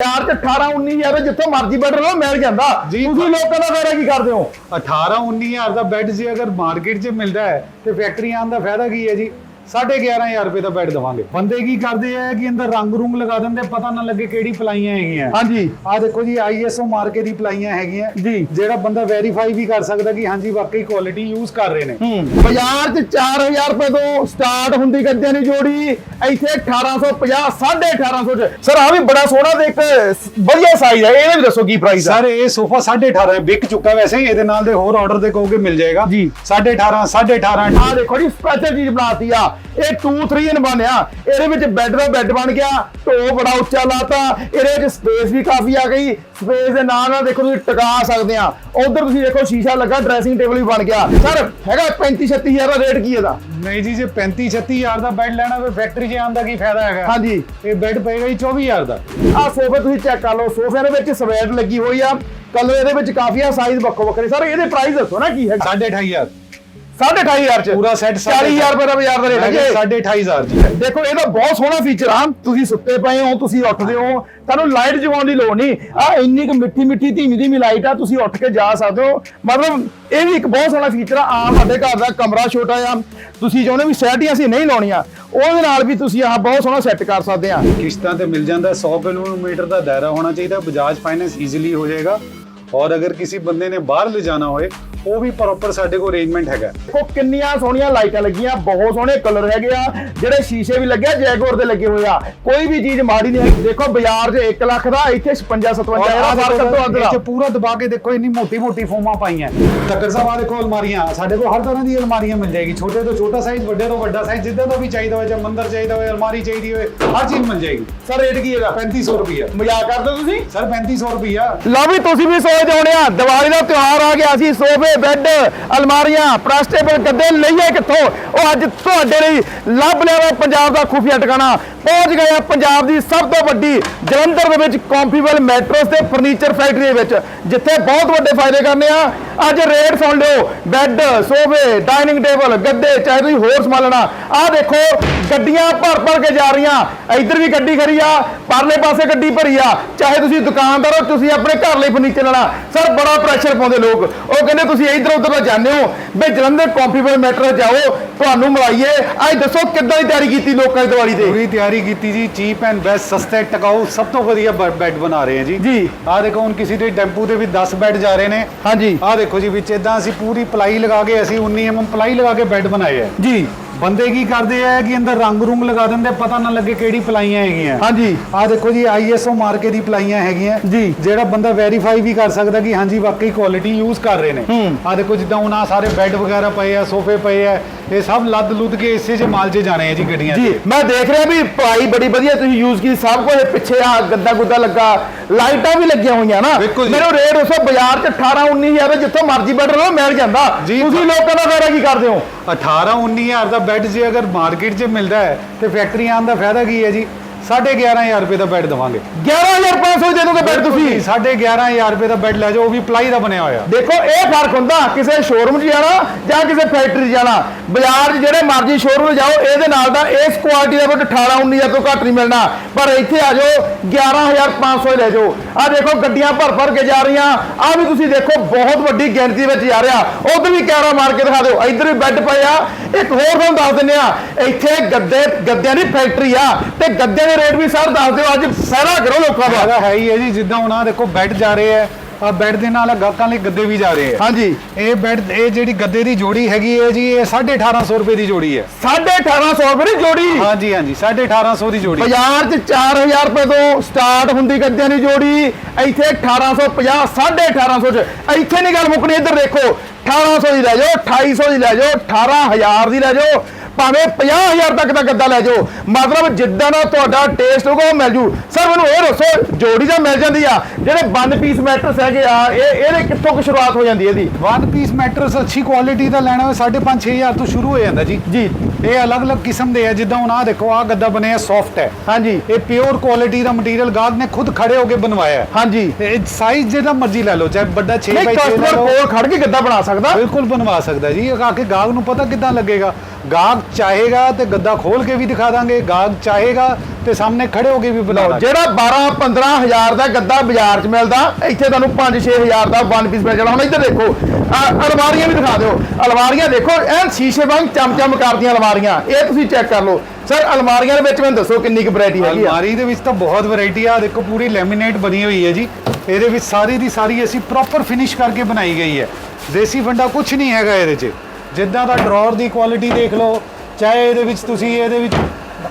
ਯਾਰ ਤੇ 18 19000 ਜਿੱਥੋਂ ਮਰਜ਼ੀ ਬੈਠ ਲਓ ਮਿਲ ਜਾਂਦਾ ਜੀ। ਤੁਸੀਂ ਲੋਕਾਂ ਦਾ ਫਾਇਦਾ ਕੀ ਕਰਦੇ ਹੋ 18 19000 ਦਾ ਬੈੱਡ ਜੇ ਅਗਰ ਮਾਰਕੀਟ 'ਚ ਮਿਲਦਾ ਹੈ ਤੇ ਫੈਕਟਰੀ ਆਉਣ ਦਾ ਫਾਇਦਾ ਕੀ ਹੈ ਜੀ 11500 ਰੁਪਏ ਦਾ ਬੈੱਡ ਦਵਾਂਗੇ। ਬੰਦੇ ਕੀ ਕਰਦੇ ਆ ਕਿ ਅੰਦਰ ਰੰਗ ਰੁੰਗ ਲਗਾ ਦਿੰਦੇ ਪਤਾ ਨਾ ਲੱਗੇ ਕਿਹੜੀ ਪਲਾਈਆਂ ਹੈਗੀਆਂ। ਹਾਂਜੀ। ਆ ਦੇਖੋ ਜੀ ਆਈਐਸਓ ਮਾਰਕੇ ਦੀ ਪਲਾਈਆਂ ਹੈਗੀਆਂ। ਜੀ। ਜਿਹੜਾ ਬੰਦਾ ਵੈਰੀਫਾਈ ਵੀ ਕਰ ਸਕਦਾ ਕਿ ਹਾਂਜੀ ਵਾਕਈ ਕੁਆਲਿਟੀ ਯੂਜ਼ ਕਰ ਰਹੇ ਨੇ। ਹੂੰ। ਬਾਜ਼ਾਰ 'ਚ 4000 ਰੁਪਏ ਤੋਂ ਸਟਾਰਟ ਹੁੰਦੀ ਗੱਦਿਆਂ ਦੀ ਜੋੜੀ। ਇੱਥੇ 1850 1850 ਚ। ਸਰ ਆ ਵੀ ਬੜਾ ਸੋਹਣਾ ਤੇ ਇੱਕ ਵਧੀਆ ਸਾਈਜ਼ ਹੈ ਇਹਦੇ ਵੀ ਦੱਸੋ ਕੀ ਪ੍ਰਾਈਸ ਆ? ਸਰ ਇਹ ਸੋਫਾ 18.5 ਵਿਕ ਚੁੱਕਾ ਵੈਸੇ ਇਹਦੇ ਨਾਲ ਦੇ ਹੋਰ ਆਰਡਰ ਦੇ ਕਹੋਗੇ ਮਿਲ ਜਾਏਗਾ। ਜੀ। 18.5 18.5 ਆ ਦੇਖੋ ਜੀ ਸਪੈਸ਼ਲ ਚੀਜ਼ ਬਣਾਤੀ ਆ। ਇਹ 2 3 ਇਨ ਬਣਿਆ ਇਹਦੇ ਵਿੱਚ ਬੈੱਡ ਦਾ ਬੈੱਡ ਬਣ ਗਿਆ ਢੋ ਬੜਾ ਉੱਚਾ ਲਾਤਾ। ਇਹਦੇ ਵਿੱਚ ਸਪੇਸ ਵੀ ਕਾਫੀ ਆ ਗਈ। ਸਪੇਸ ਦੇ ਨਾਲ ਨਾਲ ਦੇਖੋ ਤੁਸੀਂ ਟਿਕਾ ਸਕਦੇ ਆ। ਉਧਰ ਤੁਸੀਂ ਦੇਖੋ ਸ਼ੀਸ਼ਾ ਲੱਗਾ ਡਰੈਸਿੰਗ ਟੇਬਲ ਵੀ ਬਣ ਗਿਆ। ਸਰ ਹੈਗਾ 35 36000 ਦਾ ਰੇਟ ਕੀ ਇਹਦਾ? ਨਹੀਂ ਜੀ ਜੇ 35 36000 ਦਾ ਬੈੱਡ ਲੈਣਾ ਫਿਰ ਫੈਕਟਰੀ 'ਚ ਆਉਣ ਦਾ ਕੀ ਫਾਇਦਾ ਹੈਗਾ? ਹਾਂਜੀ। ਇਹ ਬੈੱਡ ਪਏਗਾ ਜੀ 24000 ਦਾ। ਆ ਸੋਫੇ ਤੁਸੀਂ ਚੈੱਕ ਕਰ ਲਓ। ਸੋਫਿਆਂ ਦੇ ਵਿੱਚ ਸਵੈਟ ਲੱਗੀ ਹੋਈ ਆ। ਕਲਰ ਇਹਦੇ ਵਿੱਚ ਕਾਫੀ ਆ ਸਾਈਜ਼ ਵੱਖੋ ਵੱਖਰੇ ਸਰ ਇਹਦੇ ਪ੍ਰਾਈਸ ਦੱਸੋ ਨਾ ਕੀ ਹੈਗਾ 28500 28500 ਚ। ਪੂਰਾ set 40000 ਰੁਪਏ ਦਾ ਬਾਜ਼ਾਰ ਦਾ ਰੇਟ ਹੈ ਜੀ 28500 ਜੀ ਦੇਖੋ ਇਹਦਾ ਬਹੁਤ ਸੋਹਣਾ ਫੀਚਰ ਆ। ਤੁਸੀਂ ਸੁੱਤੇ ਪਏ ਹੋ ਤੁਸੀਂ ਉੱਠਦੇ ਹੋ। ਤੁਹਾਨੂੰ ਲਾਈਟ ਜਗਾਉਣ ਦੀ ਲੋੜ ਨਹੀਂ। ਆ ਇੰਨੀ ਕੁ ਮਿੱਠੀ ਮਿੱਠੀ ਧੀਮੀ ਧੀਮੀ ਲਾਈਟ ਆ ਤੁਸੀਂ ਉੱਠ ਕੇ ਜਾ ਸਕਦੇ ਹੋ। ਮਤਲਬ ਇਹ ਵੀ ਇੱਕ ਬਹੁਤ ਸੋਹਣਾ ਫੀਚਰ ਆ। ਆਮ ਸਾਡੇ ਘਰ ਦਾ ਕਮਰਾ ਛੋਟਾ ਆ। ਤੁਸੀਂ ਚਾਹੁੰਦੇ ਵੀ ਸੈਟੀਆਂ ਅਸੀਂ ਨਹੀਂ ਲਾਉਣੀਆਂ। ਉਹਦੇ ਨਾਲ ਵੀ ਤੁਸੀਂ ਆਹ ਬਹੁਤ ਸੋਹਣਾ ਸੈੱਟ ਕਰ ਸਕਦੇ ਆ। ਕਿਸ਼ਤਾਂ ਤੇ ਮਿਲ ਜਾਂਦਾ। 100 ਕਿਲੋਮੀਟਰ ਦਾ ਦਾਇਰਾ ਹੋਣਾ ਚਾਹੀਦਾ। ਬਜਾਜ ਫਾਈਨੈਂਸ ਈਜ਼ੀਲੀ ਹੋ ਜਾਏਗਾ। ਔਰ ਅਗਰ ਕਿਸੇ ਬੰਦੇ ਨੇ ਬਾਹਰ ਲੈ ਜਾਣਾ ਹੋਏ ਉਹ ਵੀ ਪ੍ਰੋਪਰ ਸਾਡੇ ਕੋਲ ਅਰੇਂਜਮੈਂਟ ਹੈਗਾ ਦੇਖੋ ਕਿੰਨੀਆਂ ਸੋਹਣੀਆਂ ਲਾਈਟਾਂ ਲੱਗੀਆਂ ਬਹੁਤ ਸੋਹਣੇ ਕਲਰ ਹੈਗੇ ਆ ਜਿਹੜੇ ਸ਼ੀਸ਼ੇ ਵੀ ਲੱਗੇ ਆ ਜੈਗੋਰ ਦੇ ਲੱਗੇ ਹੋਏ ਆ ਕੋਈ ਵੀ ਚੀਜ਼ ਮਾੜੀ ਨਹੀਂ ਹੈਗੀ ਦੇਖੋ ਬਾਜ਼ਾਰ 'ਚ 1 ਲੱਖ ਦਾ ਇੱਥੇ 56 57 ਔਰ ਹਜ਼ਾਰ ਆਹ ਦਾ ਫ਼ਰਕ ਤੋਂ ਅੰਦਰ ਇਹ 'ਚ ਪੂਰਾ ਦਬਾ ਕੇ ਦੇਖੋ ਇੰਨੀ ਮੋਟੀ ਮੋਟੀ ਫੋਮਾਂ ਪਾਈਆਂ ਟੱਕਰ ਸਾਹਿਬ ਆ ਦੇਖੋ ਅਲਮਾਰੀਆਂ ਸਾਡੇ ਕੋਲ ਹਰ ਤਰ੍ਹਾਂ ਦੀ ਅਲਮਾਰੀਆਂ ਮਿਲ ਜਾਏਗੀ ਛੋਟੇ ਤੋਂ ਛੋਟਾ ਸਾਈਜ਼ ਵੱਡੇ ਤੋਂ ਵੱਡਾ ਸਾਈਜ਼ ਜਿੱਦਾਂ ਦਾ ਵੀ ਚਾਹੀਦਾ ਹੋਵੇ ਜਾਂ ਮੰਦਰ ਚਾਹੀਦਾ ਹੋਵੇ ਅਲਮਾਰੀ ਚਾਹੀਦੀ ਹੋਵੇ ਹਰ ਚੀਜ਼ ਮਿਲ ਜਾਏਗੀ ਸਰ ਰੇਟ ਕੀ ਇਹਦਾ 3500 ਰੁਪਏ ਮਜ਼ਾਕ ਕਰਦੇ ਹੋ ਤੁਸੀਂ ਸਰ 3500 ਰੁਪਿਆ ਲਓ ਵੀ ਤੁਸੀਂ ਵੀ ਸੋਚ ਆਉਣੇ ਆ ਦੀਵਾਲੀ ਦਾ ਤਿਉਹਾਰ ਆ ਗਿਆ। ਸੀ ਸੋਫੇ, ਬੈੱਡ, ਅਲਮਾਰੀਆਂ ਪ੍ਰੈਸਟੇਬਲ ਗੱਦੇ ਲਈਏ ਕਿੱਥੋਂ? ਉਹ ਅੱਜ ਤੁਹਾਡੇ ਲਈ ਲੱਭ ਲਿਆ ਪੰਜਾਬ ਦਾ ਖੁਫੀਆ ਟਿਕਾਣਾ। ਪਹੁੰਚ ਗਏ ਆ ਪੰਜਾਬ ਦੀ ਸਭ ਤੋਂ ਵੱਡੀ ਜਲੰਧਰ ਦੇ ਵਿੱਚ ਕੰਪੀਬਲ ਮੈਟਰਸ ਤੇ ਫਰਨੀਚਰ ਫੈਕਟਰੀ ਦੇ ਵਿੱਚ, ਜਿੱਥੇ ਬਹੁਤ ਵੱਡੇ ਫਾਇਦੇ ਕਰਨੇ ਆ। ਅੱਜ ਰੇਟ ਸੁਣ ਲਿਓ। ਬੈੱਡ ਸੋਫੇ ਡਾਈਨਿੰਗ ਟੇਬਲ ਗੱਦੇ ਚਾਹੇ ਤੁਸੀਂ ਹੋਰ ਸਮਾਨ ਲੈਣਾ। ਆਹ ਦੇਖੋ ਗੱਡੀਆਂ ਭਰ ਭਰ ਕੇ ਜਾ ਰਹੀਆਂ। ਇੱਧਰ ਵੀ ਗੱਡੀ ਖੜੀ ਆ ਪਰਲੇ ਪਾਸੇ ਗੱਡੀ ਭਰੀ ਆ। ਚਾਹੇ ਤੁਸੀਂ ਦੁਕਾਨਦਾਰ ਹੋ ਤੁਸੀਂ ਆਪਣੇ ਘਰ ਲਈ ਫਰਨੀਚਰ ਲੈਣਾ। ਸਰ ਬੜਾ ਪ੍ਰੈਸ਼ਰ ਪਾਉਂਦੇ ਲੋਕ। ਉਹ ਕਹਿੰਦੇ ਤੁਸੀਂ ਇੱਧਰ ਉੱਧਰ ਤਾਂ ਜਾਂਦੇ ਹੋ। ਬਈ ਜਲੰਧਰ ਕੰਪੀਬਲ ਮੈਟਰ ਜਾਓ ਤੁਹਾਨੂੰ ਮਿਲਾਈਏ। ਅੱਜ ਦੱਸੋ ਕਿੱਦਾਂ ਦੀ ਤਿਆਰੀ ਕੀਤੀ ਲੋਕਾਂ ਦੀ ਦੀਵਾਲੀ ਤੇ? ਪੂਰੀ ਤਿਆਰੀ ਕੀਤੀ ਜੀ ਚੀਪ ਐਂਡ ਬੈਸਟ ਸਸਤੇ ਟਿਕਾਊ ਸਭ ਤੋਂ ਵਧੀਆ ਬੈੱਡ ਬਣਾ ਰਹੇ ਹਾਂ ਜੀ। ਜੀ। ਆਹ ਦੇਖੋ ਹੁਣ ਕਿਸੇ ਦੇ ਟੈਂਪੂ ਦੇ ਵੀ 10 ਬੈੱਡ ਜਾ ਰਹੇ ਨੇ। ਹਾਂਜੀ। ਆਹ ਦੇਖੋ ਜੀ ਵਿੱਚ ਇਦਾਂ ਅਸੀਂ ਪੂਰੀ ਪਲਾਈ ਲਗਾ ਕੇ ਅਸੀਂ 19 mm ਪਲਾਈ ਲਗਾ ਕੇ ਬੈੱਡ ਬਣਾਏ ਆ। ਜੀ। ਬੰਦੇ ਕੀ ਕਰਦੇ ਆ ਕਿ ਅੰਦਰ ਰੰਗ ਰੁੰਗ ਲਗਾ ਦਿੰਦੇ ਪਤਾ ਨਾ ਲੱਗੇ ਕਿਹੜੀ ਪਲਾਈਆਂ ਹੈਗੀਆਂ। ਹਾਂਜੀ। ਆਹ ਦੇਖੋ ਜੀ ਆਈਐਸਓ ਮਾਰਕੇ ਦੀ ਪਲਾਈਆਂ ਹੈਗੀਆਂ। ਜੀ। ਜਿਹੜਾ ਬੰਦਾ ਵੈਰੀਫਾਈ ਵੀ ਕਰ ਸਕਦਾ ਕਿ ਹਾਂਜੀ ਵਾਕਈ ਕੁਆਲਿਟੀ ਯੂਜ਼ ਕਰ ਰਹੇ ਨੇ। ਆਹ ਦੇਖੋ ਜਿੱਦਾਂ ਆਹ ਸਾਰੇ ਬੈੱਡ ਵਗੈਰਾ ਪਏ ਆ ਸੋਫੇ ਪਏ ਆ ਇਹ ਸਭ ਲੱਦ ਲੁੱਦ ਕੇ ਇਸੇ 'ਚ ਮਾਲ 'ਚ ਜਾਣੇ ਆ ਜੀ ਗੱਡੀਆਂ ਜੀ ਮੈਂ ਦੇਖ ਰਿਹਾ ਵੀ ਪੜਾਈ ਬੜੀ ਵਧੀਆ ਤੁਸੀਂ ਯੂਜ਼ ਕੀਤੀ ਸਭ ਕੁਝ ਪਿੱਛੇ ਆ ਗੱਦਾ ਗੁੱਦਾ ਲੱਗਾ ਲਾਈਟਾਂ ਵੀ ਲੱਗੀਆਂ ਹੋਈਆਂ ਨਾ ਬਿਲਕੁਲ ਜੀ। ਮੈਨੂੰ ਰੇਟ ਉਸੋ ਬਾਜ਼ਾਰ 'ਚ 18 19000 ਜਿੱਥੋਂ ਮਰਜ਼ੀ ਬੈਠ ਲਓ ਮਿਲ ਜਾਂਦਾ ਜੀ। ਤੁਸੀਂ ਲੋਕਾਂ ਦਾ ਫਾਇਦਾ ਕੀ ਕਰਦੇ ਹੋ 18 19000 ਦਾ ਬੈੱਡ ਜੇ ਅਗਰ ਮਾਰਕੀਟ 'ਚ ਮਿਲਦਾ ਹੈ ਤੇ ਫੈਕਟਰੀ ਆਉਣ ਦਾ ਫਾਇਦਾ ਕੀ ਹੈ ਜੀ 11500 ਰੁਪਏ ਦਾ ਬੈੱਡ ਦਵਾਂਗੇ। 11500 ਦੇ ਦੋਗੇ ਬੈਠ ਤੁਸੀਂ? 11500 ਰੁਪਏ ਦਾ ਬੈੱਡ ਲੈ ਜਾਓ ਉਹ ਵੀ ਪਲਾਈ ਦਾ ਬਣਿਆ ਹੋਇਆ। ਦੇਖੋ ਇਹ ਫ਼ਰਕ ਹੁੰਦਾ ਕਿਸੇ ਸ਼ੋਰੂਮ 'ਚ ਜਾਣਾ ਜਾਂ ਕਿਸੇ ਫੈਕਟਰੀ ਜਾਣਾ। ਬਾਜ਼ਾਰ 'ਚ ਜਿਹੜੇ ਮਰਜ਼ੀ ਸ਼ੋਰੂਮ 'ਚ ਜਾਓ ਇਹਦੇ ਨਾਲ ਦਾ ਇਸ ਕੁਆਲਿਟੀ ਦਾ ਬਟ 18 19000 ਤੋਂ ਘੱਟ ਨਹੀਂ ਮਿਲਣਾ। ਪਰ ਇੱਥੇ ਆ ਜਾਓ 11500 ਲੈ ਜਾਓ। ਆ ਦੇਖੋ ਗੱਡੀਆਂ ਭਰ ਭਰ ਕੇ ਜਾ ਰਹੀਆਂ। ਆ ਵੀ ਤੁਸੀਂ ਦੇਖੋ ਬਹੁਤ ਵੱਡੀ ਗਿਣਤੀ ਵਿੱਚ ਜਾ ਰਿਹਾ। ਉਧਰ ਵੀ ਕੈਮਰਾ ਮਾਰ ਕੇ ਦਿਖਾ ਦਿਓ। ਇੱਧਰ ਵੀ ਬੈੱਡ ਪਏ ਆ। ਇੱਕ ਹੋਰ ਤੁਹਾਨੂੰ ਦੱਸ ਦਿੰਦੇ ਆ ਇੱਥੇ ਗੱਦੇ ਗੱਦਿਆਂ ਦੀ ਫੈਕਟਰੀ ਆ ਤੇ ਗੱਦਿਆਂ ਦੇ ਰੇਟ ਵੀ ਸਰ ਦੱਸ ਦਿਓ ਅੱਜ ਸਹਿਰਾ ਕਰੋ ਲੋਕਾਂ ਦਾ। ਫਾਇਦਾ ਹੈ ਹੀ ਹੈ ਜੀ ਜਿੱਦਾਂ ਹੁਣ ਆਹ ਦੇਖੋ ਬੈੱਡ ਜਾ ਰਹੇ ਆ ਆ ਬੈੱਡ ਦੇ ਨਾਲ ਗਾਹਕਾਂ ਲਈ ਗੱਦੇ ਵੀ ਜਾ ਰਹੇ ਆ ਹਾਂਜੀ। ਇਹ ਬੈੱਡ ਇਹ ਜਿਹੜੀ ਗੱਦੇ ਦੀ ਜੋੜੀ ਹੈਗੀ ਹੈ ਜੀ ਇਹ 1850 ਰੁਪਏ ਦੀ ਜੋੜੀ ਹੈ। 1850 ਰੁਪਏ ਦੀ ਜੋੜੀ? ਹਾਂਜੀ ਹਾਂਜੀ 1850 ਦੀ ਜੋੜੀ। ਬਾਜ਼ਾਰ 'ਚ 4000 ਰੁਪਏ ਤੋਂ ਸਟਾਰਟ ਹੁੰਦੀ ਗੱਦਿਆਂ ਦੀ ਜੋੜੀ। ਇੱਥੇ 1850 1850 ਚ। ਇੱਥੇ ਨਹੀਂ ਗੱਲ ਮੁੱਕਣੀ ਇੱਧਰ ਦੇਖੋ 1800 ਦੀ ਲੈ ਜਾਓ 2800 ਦੀ ਲੈ ਜਾਓ 18000 ਦੀ ਲੈ ਜਾਓ। ਭਾਵੇਂ 50000 ਤੱਕ ਦਾ ਗੱਦਾ ਲੈ ਜਾਓ ਮਤਲਬ ਜਿੱਦਾਂ ਦਾ ਤੁਹਾਡਾ ਟੇਸਟ ਹੋਊਗਾ ਉਹ ਮਿਲ ਜੂ। ਸਰ ਮੈਨੂੰ ਇਹ ਦੱਸੋ ਜੋੜੀ ਤਾਂ ਮਿਲ ਜਾਂਦੀ ਆ ਜਿਹੜੇ ਵਨ ਪੀਸ ਮੈਟਰਸ ਹੈਗੇ ਆ ਇਹ ਇਹਦੇ ਕਿੱਥੋਂ ਕੁ ਸ਼ੁਰੂਆਤ ਹੋ ਜਾਂਦੀ ਹੈ ਇਹਦੀ? ਵਨ ਪੀਸ ਮੈਟਰਸ ਅੱਛੀ ਕੁਆਲਿਟੀ ਦਾ ਲੈਣਾ ਹੋਵੇ 5.5 6000 ਤੋਂ ਸ਼ੁਰੂ ਹੋ ਜਾਂਦਾ ਜੀ। ਜੀ। ਇਹ ਅਲੱਗ-ਅਲੱਗ ਕਿਸਮ ਦੇ ਆ ਜਿੱਦਾਂ ਹੁਣ ਆਹ ਦੇਖੋ ਆਹ ਗੱਦਾ ਬਣਿਆ ਸੌਫਟ ਹੈ। ਹਾਂਜੀ। ਇਹ ਪਿਓਰ ਕੁਆਲਿਟੀ ਦਾ ਮਟੀਰੀਅਲ ਗਾਹਕ ਨੇ ਖੁਦ ਖੜੇ ਹੋ ਕੇ ਬਣਵਾਇਆ ਹੈ। ਹਾਂਜੀ। ਇਹ ਸਾਈਜ਼ ਜਿਹੜਾ ਮਰਜ਼ੀ ਲੈ ਲਓ ਚਾਹੇ ਵੱਡਾ 6 ਨਹੀਂ ਬਾਈ 6 ਲੈ ਕਸਟਮਰ ਲਓ। ਕੋਲ ਖੜ ਕੇ ਗੱਦਾ ਬਣਾ ਸਕਦਾ। ਬਿਲਕੁਲ ਬਣਵਾ ਸਕਦਾ ਜੀ। ਆ ਕੇ ਗਾਹਕ ਨੂੰ ਪਤਾ ਕਿੱਦਾਂ ਲੱਗੇਗਾ। ਗਾਹਕ ਚਾਹੇਗਾ ਤੇ ਗੱਦਾ ਖੋਲ ਕੇ ਵੀ ਦਿਖਾ ਦਾਂਗੇ ਗਾਹਕ ਚਾਹੇਗਾ ਤੇ ਸਾਹਮਣੇ ਖੜੇ ਹੋ ਕੇ ਵੀ ਬਣਾ ਦਾਂਗੇ। ਜਿਹੜਾ 12 15000 ਦਾ ਗੱਦਾ ਬਾਜ਼ਾਰ 'ਚ ਮਿਲਦਾ ਇੱਥੇ ਤੁਹਾਨੂੰ 5 6000 ਦਾ ਵਨ ਪੀਸ ਮਿਲ ਜਾਣਾ। ਹੁਣ ਇੱਧਰ ਦੇਖੋ ਆਹ ਅਲਮਾਰੀਆਂ ਵੀ ਦਿਖਾ ਦਿਓ। ਅਲਮਾਰੀਆਂ ਦੇਖੋ ਐਨ ਸ਼ੀਸ਼ੇ ਵਾਂਗ ਚਮਚਮ ਕਰਦੀਆਂ ਅਲਮਾਰੀਆਂ। ਇਹ ਤੁਸੀਂ ਚੈੱਕ ਕਰ ਲਓ। ਸਰ ਅਲਮਾਰੀਆਂ ਦੇ ਵਿੱਚ ਮੈਨੂੰ ਦੱਸੋ ਕਿੰਨੀ ਕੁ ਵੈਰਾਈਟੀ ਹੈਗੀ ਆ। ਅਲਮਾਰੀ ਦੇ ਵਿੱਚ ਤਾਂ ਬਹੁਤ ਵੈਰਾਈਟੀ ਆ। ਦੇਖੋ ਪੂਰੀ ਲੈਮੀਨੇਟ ਬਣੀ ਹੋਈ ਹੈ ਜੀ। ਇਹਦੇ ਵਿੱਚ ਸਾਰੀ ਦੀ ਸਾਰੀ ਅਸੀਂ ਪ੍ਰੋਪਰ ਫਿਨਿਸ਼ ਕਰਕੇ ਬਣਾਈ ਗਈ ਹੈ। ਦੇਸੀ ਫੰਡਾ ਕੁਝ ਨਹੀਂ ਹੈਗਾ ਇਹਦੇ 'ਚ। ਜਿੱਦਾਂ ਦਾ ਡਰਾਅਰ ਦੀ ਕੁਆਲਿਟੀ ਦੇਖ ਲਓ ਚਾਹੇ ਇਹਦੇ ਵਿੱਚ ਤੁਸੀਂ ਇਹਦੇ ਵਿੱਚ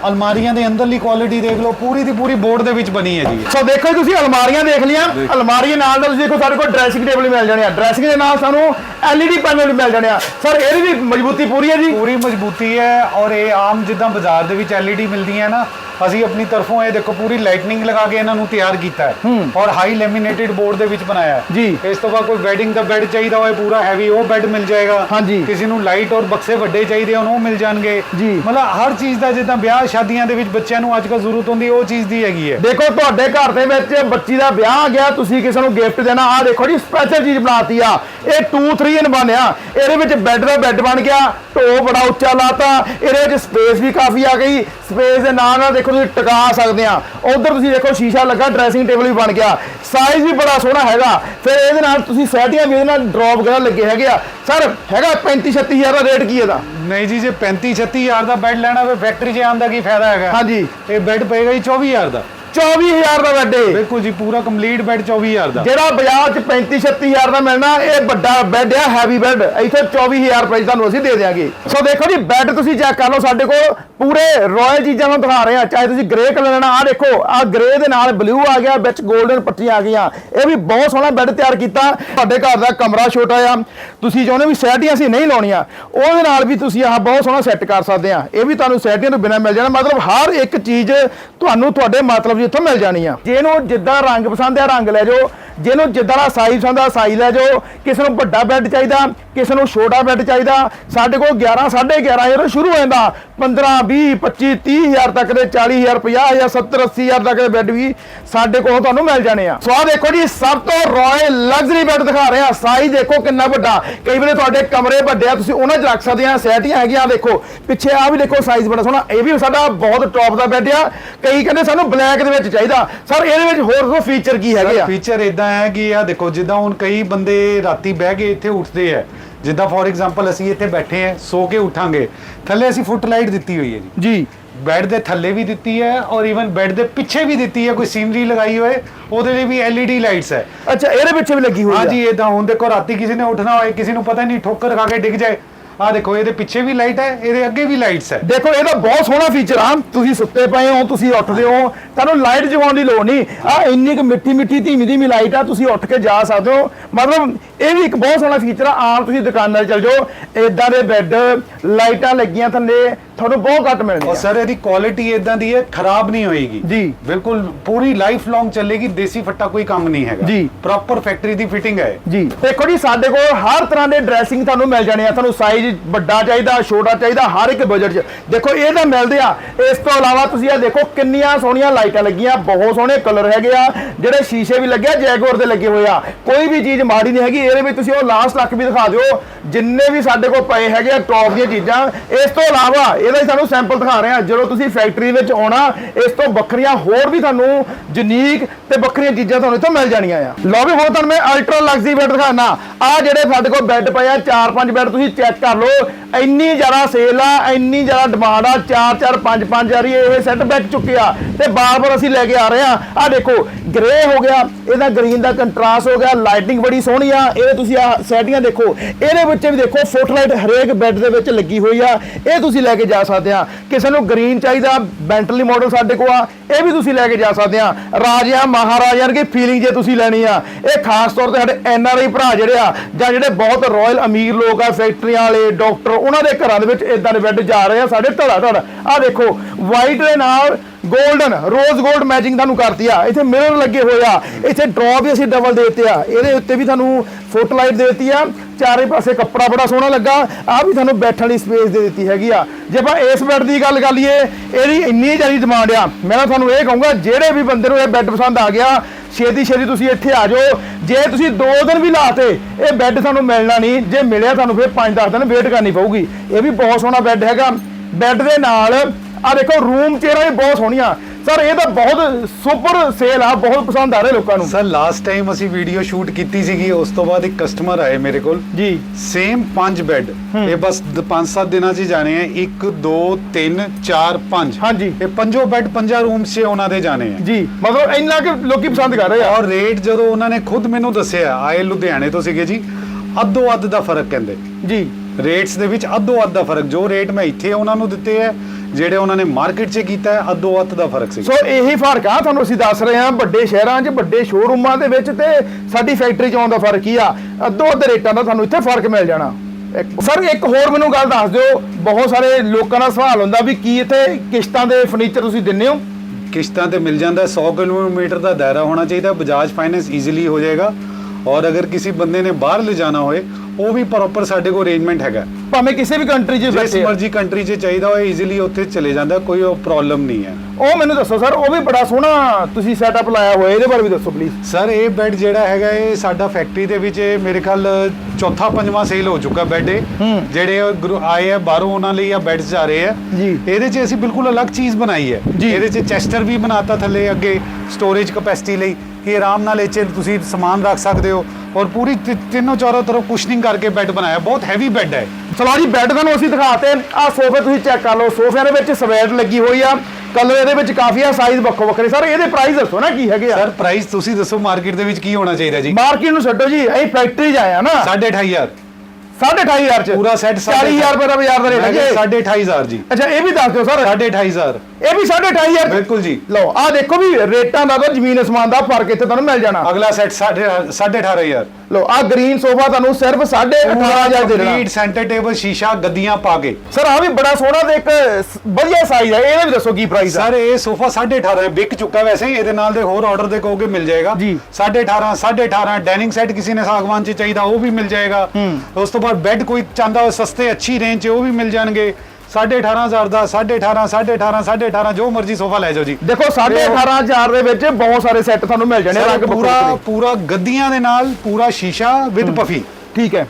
ਅਲਮਾਰੀਆਂ ਦੇ ਅੰਦਰਲੀ ਕੁਆਲਿਟੀ ਦੇਖ ਲਓ ਪੂਰੀ ਦੀ ਪੂਰੀ ਬੋਰਡ ਦੇ ਵਿੱਚ ਬਣੀ ਹੈ। ਜੀ। ਸੋ ਦੇਖੋ ਜੀ ਤੁਸੀਂ ਅਲਮਾਰੀਆਂ ਦੇਖ ਲੀਆਂ ਅਲਮਾਰੀਆਂ ਨਾਲ ਨਾਲ ਤੁਸੀਂ ਦੇਖੋ ਸਾਡੇ ਕੋਲ ਡਰੈਸਿੰਗ ਟੇਬਲ ਵੀ ਮਿਲ ਜਾਣੇ ਆ। ਡਰੈਸਿੰਗ ਦੇ ਨਾਲ ਸਾਨੂੰ LED ਪੈਨਲ ਵੀ ਮਿਲ ਜਾਣੇ ਆ। ਸਰ ਇਹਦੀ ਵੀ ਮਜ਼ਬੂਤੀ ਪੂਰੀ ਹੈ ਜੀ? ਪੂਰੀ ਮਜ਼ਬੂਤੀ ਹੈ ਔਰ ਇਹ ਆਮ ਜਿੱਦਾਂ ਬਾਜ਼ਾਰ ਦੇ ਵਿੱਚ LED ਮਿਲਦੀਆਂ ਨਾ ਅਸੀਂ ਆਪਣੀ ਤਰਫੋਂ ਇਹ ਦੇਖੋ ਪੂਰੀ ਲਾਈਟਨਿੰਗ ਲਗਾ ਕੇ ਇਹਨਾਂ ਨੂੰ ਤਿਆਰ ਕੀਤਾ ਹੈ ਔਰ ਹਾਈ ਲੈਮੀਨੇਟਿਡ ਬੋਰਡ ਦੇ ਵਿੱਚ ਬਣਾਇਆ ਹੈ। ਜੀ। ਇਸ ਤੋਂ ਬਾਅਦ ਕੋਈ ਵੈਡਿੰਗ ਦਾ ਬੈੱਡ ਚਾਹੀਦਾ ਹੋਏ ਪੂਰਾ ਹੈਵੀ ਉਹ ਬੈੱਡ ਮਿਲ ਜਾਏਗਾ। ਹਾਂਜੀ। ਕਿਸੇ ਨੂੰ ਲਾਈਟ ਔਰ ਬਕਸੇ ਵੱਡੇ ਚਾਹੀਦੇ ਹੋਣ ਉਹ ਮਿਲ ਜਾਣਗੇ। ਜੀ। ਮਤਲਬ ਹਰ ਚੀਜ਼ ਦਾ ਜਿੱਦਾਂ ਵਿਆਹ ਸ਼ਾਦੀਆਂ ਦੇ ਵਿੱਚ ਬੱਚਿਆਂ ਨੂੰ ਅੱਜ ਕੱਲ੍ਹ ਜ਼ਰੂਰਤ ਹੁੰਦੀ ਉਹ ਚੀਜ਼ ਦੀ ਹੈਗੀ ਹੈ। ਦੇਖੋ ਤੁਹਾਡੇ ਘਰ ਦੇ ਵਿੱਚ ਬੱਚੀ ਦਾ ਵਿਆਹ ਆ ਗਿਆ ਤੁਸੀਂ ਕਿਸੇ ਨੂੰ ਗਿਫਟ ਦੇਣਾ ਆ ਦੇਖੋ ਜੀ ਸਪੈਸ਼ਲ ਚੀਜ਼ ਬਣਾਤੀ ਆ। ਇਹ 2 3 ਇਨ ਬਣਿਆ ਇਹਦੇ ਵਿੱਚ ਬੈੱਡ ਦਾ ਬੈੱਡ ਬਣ ਗਿਆ ਢੋ ਬੜਾ ਉੱਚਾ ਲਾਤਾ ਇਹਦੇ ਵਿੱਚ ਸਪੇਸ ਵੀ ਕਾਫੀ ਆ ਗਈ। ਸਪੇਸ ਦੇ ਨਾਲ ਨਾਲ ਦੇਖੋ ਤੁਸੀਂ ਟਿਕਾ ਸਕਦੇ ਆ। ਉਧਰ ਤੁਸੀਂ ਦੇਖੋ ਸ਼ੀਸ਼ਾ ਲੱਗਾ ਡਰੈਸਿੰਗ ਟੇਬਲ ਵੀ ਬਣ ਗਿਆ। ਸਾਈਜ਼ ਵੀ ਬੜਾ ਸੋਹਣਾ ਹੈਗਾ। ਫਿਰ ਇਹਦੇ ਨਾਲ ਤੁਸੀਂ ਸੈਟੀਆਂ ਵੀ ਇਹਦੇ ਨਾਲ ਡ੍ਰੌਪ ਵਗੈਰਾ ਲੱਗੇ ਹੈਗੇ ਆ। ਸਰ ਹੈਗਾ 35 36000 ਦਾ ਰੇਟ ਕੀ ਇਹਦਾ? ਨਹੀਂ ਜੀ ਜੇ 35 36000 ਦਾ ਬੈੱਡ ਲੈਣਾ ਫਿਰ ਫੈਕਟਰੀ 'ਚ ਆਉਣ ਦਾ ਕੀ ਫਾਇਦਾ ਹੈਗਾ? ਹਾਂਜੀ। ਇਹ ਬੈੱਡ ਪਏਗਾ ਜੀ 24000 ਦਾ। 24000 ਦਾ ਬੈੱਡ ਏ ਬਿਲਕੁਲ ਜੀ ਪੂਰਾ ਕੰਪਲੀਟ ਬੈੱਡ 24000 ਦਾ। ਜਿਹੜਾ ਬਾਜ਼ਾਰ 'ਚ 35 36000 ਦਾ ਮਿਲਣਾ ਇਹ ਵੱਡਾ ਬੈੱਡ ਆ ਹੈਵੀ ਬੈੱਡ ਇੱਥੇ 24000 ਰੁਪਏ ਤੁਹਾਨੂੰ ਅਸੀਂ ਦੇ ਦਿਆਂਗੇ। ਸੋ ਦੇਖੋ ਜੀ ਬੈੱਡ ਤੁਸੀਂ ਚੈੱਕ ਕਰ ਲਓ ਸਾਡੇ ਕੋਲ। ਪੂਰੇ ਰਾਇਲ ਚੀਜ਼ਾਂ ਨੂੰ ਦਿਖਾ ਰਹੇ ਆ। ਚਾਹੇ ਤੁਸੀਂ ਗ੍ਰੇ ਕਲਰ ਲੈਣਾ ਆ ਦੇਖੋ ਆ ਗ੍ਰੇ ਦੇ ਨਾਲ ਬਲੂ ਆ ਗਿਆ ਵਿੱਚ 골ਡਨ ਪੱਟੀਆਂ ਆ ਗਈਆਂ। ਇਹ ਵੀ ਬਹੁਤ ਸੋਹਣਾ ਬੈੱਡ ਤਿਆਰ ਕੀਤਾ। ਤੁਹਾਡੇ ਘਰ ਦਾ ਕਮਰਾ ਛੋਟਾ ਆ। ਤੁਸੀਂ ਚਾਹੁੰਦੇ ਵੀ ਸੈਟੀਆਂ ਅਸੀਂ ਨਹੀਂ ਲਾਉਣੀਆਂ ਉਹਦੇ ਨਾਲ ਵੀ ਤੁਸੀਂ ਆਹ ਬਹੁਤ ਸੋਹਣਾ ਸੈੱਟ ਕਰ ਸਕਦੇ ਆ। ਇਹ ਵੀ ਤੁਹਾਨੂੰ ਸੈਟੀਆਂ ਤੋਂ ਬਿਨਾਂ ਮਿਲ ਜਾਣਾ। ਮਤਲਬ ਹਰ ਇੱਕ ਚੀਜ਼ ਤੁਹਾਨੂੰ ਤੁਹਾਡੇ ਮਤਲਬ ਜਿੱਥੋਂ ਮਿਲ ਜਾਣੀ ਆ। ਜਿਹਨੂੰ ਜਿੱਦਾਂ ਰੰਗ ਪਸੰਦ ਆ ਰੰਗ ਲੈ ਜਾਓ। ਜਿਹਨੂੰ ਜਿੱਦਾਂ ਦਾ ਸਾਈਜ਼ ਹੁੰਦਾ ਸਾਈਜ਼ ਲੈ ਜਾਓ, ਕਿਸੇ ਨੂੰ ਵੱਡਾ ਬੈੱਡ ਚਾਹੀਦਾ, ਕਿਸੇ ਨੂੰ ਛੋਟਾ ਬੈੱਡ ਚਾਹੀਦਾ, ਸਾਡੇ ਕੋਲ 11 11.5 ਤੋਂ ਸ਼ੁਰੂ ਹੋ ਜਾਂਦਾ। 15 20 25 30 ਹਜ਼ਾਰ ਤੱਕ ਦੇ 40 ਹਜ਼ਾਰ 50 ਹਜ਼ਾਰ 70 80 ਹਜ਼ਾਰ ਤੱਕ ਦੇ ਬੈੱਡ ਵੀ ਸਾਡੇ ਕੋਲ ਤੁਹਾਨੂੰ ਮਿਲ ਜਾਣੇ ਆ। ਸੋ ਆਹ ਦੇਖੋ ਜੀ, ਸਭ ਤੋਂ ਰਾਇਲ ਲਗਜ਼ਰੀ ਬੈੱਡ ਦਿਖਾ ਰਹੇ ਆ। ਸਾਈਜ਼ ਦੇਖੋ ਕਿੰਨਾ ਵੱਡਾ। ਕਈ ਵੇਲੇ ਤੁਹਾਡੇ ਕਮਰੇ ਵੱਡੇ ਆ, ਤੁਸੀਂ ਉਹਨਾਂ 'ਚ ਰੱਖ ਸਕਦੇ ਆ, ਸੈਟੀਆਂ ਹੈਗੀਆਂ ਦੇਖੋ। ਪਿੱਛੇ ਆ ਵੀ ਦੇਖੋ ਸਾਈਜ਼ ਬੜਾ ਸੋਹਣਾ। ਇਹ ਵੀ ਸਾਡਾ ਬਹੁਤ ਟੌਪ ਦਾ ਬੈੱਡ ਆ। ਕਈ ਕਹਿੰਦੇ ਸਾਨੂੰ ਬਲੈਕ ਦੇ ਵਿੱਚ ਚਾਹੀਦਾ। ਸਰ, ਇਹਦੇ ਵਿੱਚ ਹੋਰ ਕੋਈ ਫੀਚਰ ਕੀ ਹੈਗੇ ਆ? ਫੀਚਰ ਇਦਾਂ ਹੈ ਕਿ ਆ ਦੇਖੋ ਜਿੱਦਾਂ ਹੁਣ ਕਈ ਬੰਦੇ ਰਾਤੀ ਬਹਿ ਕੇ ਇੱਥੇ ਉੱਠਦੇ ਆ। ਜਿੱਦਾਂ ਫੋਰ ਐਗਜ਼ਾਮਪਲ ਅਸੀਂ ਇੱਥੇ ਬੈਠੇ ਆ ਸੋ ਕੇ ਉਠਾਂਗੇ। ਥੱਲੇ ਅਸੀਂ ਫੁੱਟ ਲਾਈਟ ਦਿੱਤੀ ਹੋਈ ਹੈ ਜੀ। ਜੀ। ਬੈੱਡ ਦੇ ਥੱਲੇ ਵੀ ਦਿੱਤੀ ਹੈ ਔਰ ਇਵਨ ਬੈੱਡ ਦੇ ਪਿੱਛੇ ਵੀ ਦਿੱਤੀ ਹੈ ਕੋਈ ਸੀਨਰੀ ਲਗਾਈ ਹੋਏ ਉਹਦੇ ਲਈ ਵੀ LED ਲਾਈਟਸ ਹੈ। ਅੱਛਾ ਇਹਦੇ ਵਿੱਚ ਵੀ ਲੱਗੀ ਹੋਈ ਆ। ਹਾਂਜੀ ਇਦਾਂ ਹੁਣ ਦੇਖੋ ਰਾਤੀ ਕਿਸੇ ਨੇ ਉੱਠਣਾ ਹੋਏ ਕਿਸੇ ਨੂੰ ਪਤਾ ਨਹੀਂ ਠੋਕਰ ਖਾ ਕੇ ਡਿੱਗ ਜਾਏ। ਆ ਦੇਖੋ, ਇਹਦੇ ਪਿੱਛੇ ਵੀ ਲਾਈਟ ਹੈ, ਇਹਦੇ ਅੱਗੇ ਵੀ ਲਾਈਟਸ ਹੈ। ਦੇਖੋ ਇਹਦਾ ਬਹੁਤ ਸੋਹਣਾ ਫੀਚਰ ਆ। ਤੁਸੀਂ ਸੁੱਤੇ ਪਏ ਹੋ, ਤੁਸੀਂ ਉੱਠਦੇ ਹੋ, ਤੁਹਾਨੂੰ ਲਾਈਟ ਜਗਾਉਣ ਦੀ ਲੋੜ ਨਹੀਂ। ਆ ਇੰਨੀ ਕੁ ਮਿੱਠੀ ਮਿੱਠੀ ਧੀਮੀ ਧੀਮੀ ਲਾਈਟ ਆ, ਤੁਸੀਂ ਉੱਠ ਕੇ ਜਾ ਸਕਦੇ ਹੋ। ਮਤਲਬ ਇਹ ਵੀ ਇੱਕ ਬਹੁਤ ਸੋਹਣਾ ਫੀਚਰ ਆ। ਆਮ ਤੁਸੀਂ ਦੁਕਾਨਾਂ 'ਤੇ ਚਲ ਜਾਓ ਇਦਾਂ ਦੇ ਬੈੱਡ ਲਾਈਟਾਂ ਲੱਗੀਆਂ ਥੱਲੇ ਤੁਹਾਨੂੰ ਬਹੁਤ ਘੱਟ ਮਿਲਣਗੇ ਔਰ ਸਰ ਇਹਦੀ ਕੁਆਲਿਟੀ ਇਦਾਂ ਦੀ ਹੈ ਖਰਾਬ ਨਹੀਂ ਹੋਏਗੀ। ਜੀ। ਬਿਲਕੁਲ ਪੂਰੀ ਲਾਈਫ ਲੌਂਗ ਚੱਲੇਗੀ ਦੇਸੀ ਫੱਟਾ ਕੋਈ ਕੰਮ ਨਹੀਂ ਹੈਗਾ। ਜੀ। ਪ੍ਰੋਪਰ ਫੈਕਟਰੀ ਦੀ ਫਿਟਿੰਗ ਹੈ ਜੀ। ਦੇਖੋ ਜੀ ਸਾਡੇ ਕੋਲ ਹਰ ਤਰ੍ਹਾਂ ਦੇ ਡਰੈਸਿੰਗ ਤੁਹਾਨੂੰ ਮਿਲ ਜਾਣੇ ਆ। ਤੁਹਾਨੂੰ ਸਾਈਜ਼ ਵੱਡਾ ਚਾਹੀਦਾ ਛੋਟਾ ਚਾਹੀਦਾ ਹਰ ਇੱਕ ਬਜਟ 'ਚ। ਦੇਖੋ ਇਹ ਤਾਂ ਮਿਲਦੇ ਆ। ਇਸ ਤੋਂ ਇਲਾਵਾ ਤੁਸੀਂ ਇਹ ਦੇਖੋ ਕਿੰਨੀਆਂ ਸੋਹਣੀਆਂ ਲਾਈਟਾਂ ਲੱਗੀਆਂ। ਬਹੁਤ ਸੋਹਣੇ ਕਲਰ ਹੈਗੇ ਆ। ਜਿਹੜੇ ਸ਼ੀਸ਼ੇ ਵੀ ਲੱਗੇ ਆ ਜੈਗੋਰ ਦੇ ਲੱਗੇ ਹੋਏ ਆ। ਕੋਈ ਵੀ ਚੀਜ਼ ਮਾੜੀ ਨਹੀਂ ਹੈਗੀ। ਇਹਦੇ ਵਿੱਚ ਤੁਸੀਂ ਉਹ ਲਾਸਟ ਲੱਕ ਵੀ ਦਿਖਾ ਦਿਓ। ਜਿੰਨੇ ਵੀ ਸਾਡੇ ਕੋਲ ਪਏ ਹੈਗੇ ਆ ਟੌਪ ਦੀਆਂ ਚੀਜ਼ਾਂ। ਇਸ ਤੋਂ ਇਲਾਵਾ ਇਹਦਾ ਹੀ ਸਾਨੂੰ ਸੈਂਪਲ ਦਿਖਾ ਰਹੇ ਆ ਜਦੋਂ ਤੁਸੀਂ ਫੈਕਟਰੀ ਵਿੱਚ ਆਉਣਾ, ਇਸ ਤੋਂ ਵੱਖਰੀਆਂ ਹੋਰ ਵੀ ਤੁਹਾਨੂੰ ਯੂਨੀਕ ਤੇ ਵੱਖਰੀਆਂ ਚੀਜ਼ਾਂ ਤੁਹਾਨੂੰ ਇੱਥੋਂ ਮਿਲ ਜਾਣੀਆਂ ਆ। ਲਓ ਵੀ ਹੁਣ ਤੁਹਾਨੂੰ ਮੈਂ ਅਲਟਰਾ ਲਗਜ਼ਰੀ ਬੈੱਡ ਦਿਖਾਣਾ ਆ ਜਿਹੜੇ ਸਾਡੇ ਕੋਲ ਬੈੱਡ ਪਏ ਆ, ਚਾਰ ਪੰਜ ਬੈੱਡ ਤੁਸੀਂ ਚੈੱਕ ਕਰ ਲਓ। ਇੰਨੀ ਜ਼ਿਆਦਾ ਸੇਲ ਆ, ਇੰਨੀ ਜ਼ਿਆਦਾ ਡਿਮਾਂਡ ਆ, ਚਾਰ ਚਾਰ, ਪੰਜ ਪੰਜ ਵਾਰੀ ਇਹ ਸੈੱਟ ਵਿਕ ਚੁੱਕੇ ਆ ਤੇ ਬਾਰ-ਬਾਰ ਅਸੀਂ ਲੈ ਕੇ ਆ ਰਹੇ ਆ ਆ ਦੇਖੋ ਗ੍ਰੇ ਹੋ ਗਿਆ, ਇਹਦਾ ਗ੍ਰੀਨ ਦਾ ਕੰਟਰਾਸਟ ਹੋ ਗਿਆ ਲਾਈਟਿੰਗ ਬੜੀ ਸੋਹਣੀ ਆ। ਇਹ ਤੁਸੀਂ ਆ ਸੈਟੀਆਂ ਦੇਖੋ, ਇਹਦੇ ਵਿੱਚ ਵੀ ਦੇਖੋ ਫੁੱਟਲਾਈਟ ਹਰੇਕ ਬੈੱਡ ਦੇ ਵਿੱਚ ਲੱਗੀ ਹੋਈ ਆ। ਇਹ ਤੁਸੀਂ ਲੈ ਕੇ ਜਾ ਸਕਦੇ ਆ ਕਿਸੇ ਨੂੰ ਗ੍ਰੀਨ ਚਾਹੀਦਾ ਬੈਂਟਲੀ ਮਾਡਲ ਸਾਡੇ ਕੋਲ ਆ। ਇਹ ਵੀ ਤੁਸੀਂ ਲੈ ਕੇ ਜਾ ਸਕਦੇ ਆ ਰਾਜਿਆਂ, ਮਹਾਰਾਜਿਆਂ ਦੀ ਫੀਲਿੰਗ ਜੇ ਤੁਸੀਂ ਲੈਣੀ ਆ। ਇਹ ਖਾਸ ਤੌਰ ਤੇ ਸਾਡੇ ਐਨ ਆਰ ਆਈ ਭਰਾ ਜਿਹੜੇ ਆ, ਜਾਂ ਜਿਹੜੇ ਬਹੁਤ ਰਾਇਲ ਅਮੀਰ ਲੋਕ ਆ ਫੈਕਟਰੀਆਂ ਵਾਲੇ ਡਾਕਟਰ ਉਹਨਾਂ ਦੇ ਘਰਾਂ ਦੇ ਵਿੱਚ ਇਦਾਂ ਦੇ ਬੈੱਡ ਜਾ ਰਹੇ ਆ, ਸਾਡੇ ਧੜਾ ਧੜਾ। ਆ ਦੇਖੋ ਵਾਈਟ ਦੇ ਨਾਲ ਗੋਲਡਨ ਰੋਜ਼ 골ਡ ਮੈਚਿੰਗ ਤੁਹਾਨੂੰ ਕਰਤੀ ਆ। ਇੱਥੇ ਮਿਰਰ ਲੱਗੇ ਹੋਏ ਆ। ਇੱਥੇ ਡ੍ਰੌਪ ਵੀ ਅਸੀਂ ਡਬਲ ਦੇ ਦਿੱਤੇ ਆ। ਇਹਦੇ ਉੱਤੇ ਵੀ ਤੁਹਾਨੂੰ ਫੁੱਟ ਲਾਈਟ ਦੇ ਦਿੱਤੀ ਆ। ਚਾਰੇ ਪਾਸੇ ਕੱਪੜਾ ਬੜਾ ਸੋਹਣਾ ਲੱਗਾ। ਆ ਵੀ ਤੁਹਾਨੂੰ ਬੈਠਣ ਲਈ ਸਪੇਸ ਦੇ ਦਿੱਤੀ ਹੈਗੀ ਆ। ਜੇ ਆਪਾਂ ਇਸ ਬੈੱਡ ਦੀ ਗੱਲ ਕਰ ਲਈਏ, ਇਹਦੀ ਇੰਨੀ ਜ਼ਿਆਦਾ ਡਿਮਾਂਡ ਆ। ਮੈਂ ਤਾਂ ਤੁਹਾਨੂੰ ਇਹ ਕਹੂੰਗਾ, ਜਿਹੜੇ ਵੀ ਬੰਦੇ ਨੂੰ ਇਹ ਬੈੱਡ ਪਸੰਦ ਆ ਗਿਆ ਛੇਤੀ ਛੇਤੀ ਤੁਸੀਂ ਇੱਥੇ ਆ ਜਾਓ। ਜੇ ਤੁਸੀਂ 2 ਦਿਨ ਵੀ ਲਾਤੇ, ਇਹ ਬੈੱਡ ਤੁਹਾਨੂੰ ਮਿਲਣਾ ਨਹੀਂ। ਜੇ ਮਿਲਿਆ ਤੁਹਾਨੂੰ ਫਿਰ 5-10 ਦਿਨ ਵੇਟ ਕਰਨੀ ਪਊਗੀ। ਇਹ ਵੀ ਬਹੁਤ ਸੋਹਣਾ ਬੈੱਡ ਹੈਗਾ। ਬੈੱਡ ਦੇ ਨਾਲ ਆ ਦੇਖੋ ਰੂਮ ਚੇਅਰਾਂ ਵੀ ਬਹੁਤ ਸੋਹਣੀਆਂ। ਸਰ ਇਹ ਤਾਂ ਬਹੁਤ ਸੁਪਰ ਸੇਲ ਆ ਬਹੁਤ ਪਸੰਦ ਆ ਰਿਹਾ ਲੋਕਾਂ ਨੂੰ। ਸਰ ਲਾਸਟ ਟਾਈਮ ਅਸੀਂ ਵੀਡੀਓ ਸ਼ੂਟ ਕੀਤੀ ਸੀਗੀ ਉਸ ਤੋਂ ਬਾਅਦ ਇੱਕ ਕਸਟਮਰ ਆਏ ਮੇਰੇ ਕੋਲ। ਜੀ। ਸੇਮ ਪੰਜ ਬੈੱਡ ਇਹ ਬਸ 5-7 ਦਿਨਾਂ 'ਚ ਹੀ ਜਾਣੇ ਆ। 1 2 3 4 5 ਹਾਂਜੀ। ਇਹ ਪੰਜੋ ਬੈੱਡ ਪੰਜਾਂ ਰੂਮਸ 'ਚ ਉਹਨਾਂ ਦੇ ਜਾਣੇ ਆ। ਜੀ ਮਤਲਬ ਇੰਨਾ ਕਿ ਲੋਕੀ ਪਸੰਦ ਕਰ ਰਹੇ ਆ। ਔਰ ਰੇਟ ਜਦੋਂ ਉਹਨਾਂ ਨੇ ਖੁਦ ਮੈਨੂੰ ਦੱਸਿਆ ਆਏ ਲੁਧਿਆਣੇ ਤੋਂ ਸੀਗੇ ਜੀ ਅੱਧੋ ਅੱਧ ਦਾ ਫ਼ਰਕ ਕਹਿੰਦੇ। ਜੀ। ਰੇਟਸ ਦੇ ਵਿੱਚ ਅੱਧੋ ਅੱਧ ਦਾ ਫ਼ਰਕ ਜੋ ਰੇਟ ਮੈਂ ਇੱਥੇ ਉਹਨਾਂ ਨੂੰ ਦਿੱਤੇ ਹੈ ਜਿਹੜੇ ਉਹਨਾਂ ਨੇ ਮਾਰਕੀਟ 'ਚ ਕੀਤਾ ਹੈ ਅੱਧੋ ਅੱਧ ਦਾ ਫ਼ਰਕ ਸੀ। ਸੋ ਇਹੀ ਫ਼ਰਕ ਆ ਤੁਹਾਨੂੰ ਅਸੀਂ ਦੱਸ ਰਹੇ ਹਾਂ ਵੱਡੇ ਸ਼ਹਿਰਾਂ 'ਚ ਵੱਡੇ ਸ਼ੋਰੂਮਾਂ ਦੇ ਵਿੱਚ ਤੇ ਸਾਡੀ ਫੈਕਟਰੀ 'ਚ ਆਉਣ ਦਾ ਫ਼ਰਕ ਕੀ ਆ। ਅੱਧੋ ਅੱਧ ਰੇਟਾਂ ਦਾ ਤੁਹਾਨੂੰ ਇੱਥੇ ਫ਼ਰਕ ਮਿਲ ਜਾਣਾ। ਸਰ ਇੱਕ ਹੋਰ ਮੈਨੂੰ ਗੱਲ ਦੱਸ ਦਿਓ ਬਹੁਤ ਸਾਰੇ ਲੋਕਾਂ ਦਾ ਸਵਾਲ ਹੁੰਦਾ ਵੀ ਕੀ ਇੱਥੇ ਕਿਸ਼ਤਾਂ ਦੇ ਫਰਨੀਚਰ ਤੁਸੀਂ ਦਿੰਦੇ ਹੋ? ਕਿਸ਼ਤਾਂ ਤੇ ਮਿਲ ਜਾਂਦਾ ਹੈ, 100 ਕਿਲੋਮੀਟਰ ਦਾ ਦਾਇਰਾ ਹੋਣਾ ਚਾਹੀਦਾ ਬਜਾਜ ਫਾਈਨੈਂਸ ਈਜ਼ੀਲੀ ਹੋ ਜਾਏਗਾ। ਔਰ ਅਗਰ ਕਿਸੇ ਬੰਦੇ ਨੇ ਬਾਹਰ ਲੈ ਜਾਣਾ ਹੋਏ ਉਹ ਵੀ ਪ੍ਰੋਪਰ ਸਾਡੇ ਕੋਲ ਅਰੇਂਜਮੈਂਟ ਹੈਗਾ ਭਾਵੇਂ ਕਿਸੇ ਵੀ ਕੰਟਰੀ 'ਚ ਜਿਸ ਬੈਠੇ ਆ। ਮਰਜ਼ੀ ਕੰਟਰੀ 'ਚ ਚਾਹੀਦਾ ਹੋਏ ਈਜ਼ੀਲੀ ਉੱਥੇ ਚਲੇ ਜਾਂਦਾ ਕੋਈ ਪ੍ਰੋਬਲਮ ਨਹੀਂ ਹੈ ਉਹ ਮੈਨੂੰ ਦੱਸੋ ਸਰ ਉਹ ਵੀ ਬੜਾ ਸੋਹਣਾ ਤੁਸੀਂ ਸੈਟਅਪ ਲਾਇਆ ਹੋਇਆ ਇਹਦੇ ਬਾਰੇ ਵੀ ਦੱਸੋ ਪਲੀਜ਼ ਸਰ ਇਹ ਬੈੱਡ ਜਿਹੜਾ ਹੈਗਾ ਇਹ ਸਾਡਾ ਫੈਕਟਰੀ ਦੇ ਵਿੱਚ ਇਹ ਮੇਰੇ ਖਿਆਲ ਚੌਥਾ ਪੰਜਵਾਂ ਸੇਲ ਹੋ ਚੁੱਕਾ ਬੈੱਡ ਇਹ ਹੂੰ। ਜਿਹੜੇ ਉਹ ਗੁਰੂ- ਆਏ ਆ ਬਾਹਰੋਂ ਉਹਨਾਂ ਲਈ ਆ ਬੈੱਡਸ ਜਾ ਰਹੇ ਆ ਜੀ। ਇਹਦੇ 'ਚ ਅਸੀਂ ਬਿਲਕੁਲ ਅਲੱਗ ਚੀਜ਼ ਬਣਾਈ ਹੈ ਜੀ। ਇਹਦੇ 'ਚ ਚੈਸਟਰ ਵੀ ਬਣਾਤਾ ਥੱਲੇ ਅੱਗੇ ਸਟੋਰੇਜ ਕਪੈਸਿਟੀ ਲਈ ਕਿ ਆਰਾਮ ਨਾਲ ਇਹ 'ਚ ਤੁਸੀਂ ਸਮਾਨ ਰੱਖ ਸਕਦੇ ਹੋ ਔਰ ਪੂਰੀ ਤੀ- ਤਿੰਨੋਂ ਚਾਰੋਂ ਤਰਫ ਕੁਸ਼ਨਿੰਗ ਕਰਕੇ ਬੈੱਡ ਬਣਾਇਆ। ਬਹੁਤ ਹੈਵੀ ਬੈੱਡ ਹੈ। ਚਲੋ ਜੀ ਬੈੱਡ ਤੁਹਾਨੂੰ ਅਸੀਂ ਦਿਖਾਤੇ। ਆ ਸੋਫੇ ਤੁਸੀਂ ਚੈੱਕ ਕਰ ਲਓ। ਸੋਫਿਆਂ ਦੇ ਵਿੱਚ ਸਵੈਟ ਲੱਗੀ ਹੋਈ ਆ। ਕਲਰ ਇਹਦੇ ਵਿੱਚ ਕਾਫੀ ਆ ਸਾਈਜ਼ ਵੱਖੋ ਵੱਖਰੇ। ਸਰ ਇਹਦੇ ਪ੍ਰਾਈਸ ਦੱਸੋ ਨਾ ਕੀ ਹੈਗੇ ਆ? ਸਰ ਪ੍ਰਾਈਸ ਤੁਸੀਂ ਦੱਸੋ ਮਾਰਕੀਟ ਦੇ ਵਿੱਚ ਕੀ ਹੋਣਾ ਚਾਹੀਦਾ ਜੀ? ਮਾਰਕੀਟ ਨੂੰ ਛੱਡੋ ਜੀ। ਅਸੀਂ ਫੈਕਟਰੀ 'ਚ ਆਏ ਆ ਨਾ। 2500 28500 ਚ। ਪੂਰਾ set 40000 ਰੁਪਏ ਦਾ ਬਾਜ਼ਾਰ ਦਾ ਰੇਟ ਹੈ ਜੀ। 2500 ਜੀ। ਅੱਛਾ ਇਹ ਵੀ ਦੱਸ ਦਿਓ ਸਰ 2500 ਇਹ ਵੀ 28500 ਬਿਲਕੁਲ ਜੀ। ਲਓ ਆ ਦੇਖੋ ਵੀ ਰੇਟਾਂ ਦਾ ਤਾਂ ਜ਼ਮੀਨ ਅਸਮਾਨ ਦਾ ਫ਼ਰਕ ਇੱਥੇ ਤੁਹਾਨੂੰ ਮਿਲ ਜਾਣਾ। ਅਗਲਾ ਸੈੱਟ 18500 ਲਓ ਆ ਗ੍ਰੀਨ ਸੋਫਾ ਤੁਹਾਨੂੰ ਸਿਰਫ 18500 ਦੇ ਦੇਣਾ। ਕੰਪਲੀਟ ਸੈਂਟਰ ਟੇਬਲ ਸ਼ੀਸ਼ਾ ਗੱਦੀਆਂ ਪਾ ਕੇ। ਸਰ ਆ ਵੀ ਬੜਾ ਸੋਹਣਾ ਤੇ ਇੱਕ ਵਧੀਆ ਸਾਈਜ਼ ਹੈ ਇਹਦਾ ਵੀ ਦੱਸੋ ਕੀ ਪ੍ਰਾਈਸ ਆ। ਸਰ ਇਹ ਸੋਫਾ 18.5 ਵਿਕ ਚੁੱਕਾ ਵੈਸੇ। ਹੀ, ਇਹਦੇ ਨਾਲ ਦੇ ਹੋਰ ਆਰਡਰ ਦੇ ਕਹੋਗੇ ਮਿਲ ਜਾਏਗਾ। ਜੀ। 18.5 18.5 ਡਾਈਨਿੰਗ ਸੈੱਟ ਕਿਸੇ ਨੇ ਸਾਗਵਾਨ ਚ ਚਾਹੀਦਾ ਉਹ ਵੀ ਮਿਲ ਜਾਏਗਾ। ਉਸ ਤੋਂ ਬਾਅਦ ਬੈੱਡ ਕੋਈ ਚਾਹੁੰਦਾ ਹੋ ਸਸਤੇ ਅੱਛੀ ਰੇਂਜ 'ਚ ਉਹ ਵੀ ਮਿਲ ਜਾਣਗੇ। 18500 ਦਾ 18.5 18.5 18.5 ਜੋ ਮਰਜ਼ੀ ਸੋਫਾ ਲੈ ਜਾਓ ਜੀ। ਦੇਖੋ 18500 ਦੇ ਵਿੱਚ ਬਹੁਤ ਸਾਰੇ ਸੈੱਟ ਤੁਹਾਨੂੰ ਮਿਲ ਜਾਣੇ ਸਰ, ਰੰਗ ਪੂਰਾ ਵੱਖਰੇ ਪੂਰਾ ਗੱਦੀਆਂ ਦੇ ਨਾਲ ਪੂਰਾ ਸ਼ੀਸ਼ਾ ਵਿਦ ਪਫੀ ਠੀਕ ਹੈ।